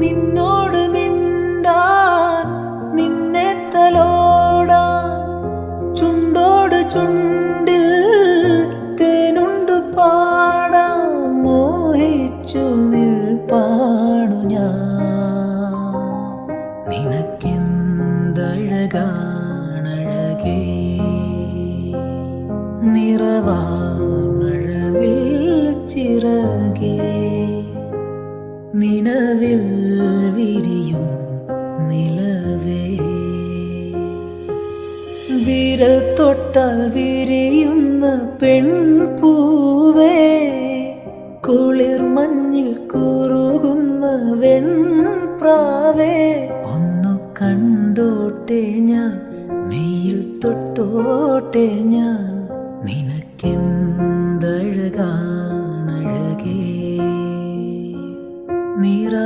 നിന്നോട് മിണ്ടാൻ നിന്നെ തലോടാൻ ചുണ്ടോട് ചുണ്ടിൽ തേനുണ്ട് പാടാൻ മോഹിച്ചു നിൽപ്പാണു ഞാൻ. നിനക്കെന്തഴകാണഴകേ? നിറവാർമഴവിൽ ചിറകേ? നിലവിൽ വിരിയും നിലവേ. വിരൽ തൊട്ടാൽ വിരിയുന്ന പെൺപൂവേ കുളിർ മഞ്ഞിൽ കുറുകുന്ന വെൺപ്രാവേ. ഒന്നു കണ്ടോട്ടെ ഞാൻ മെയിൽ തൊട്ടോട്ടെ ഞാൻ നിനക്കെന്തഴകാണഴകേ 你的。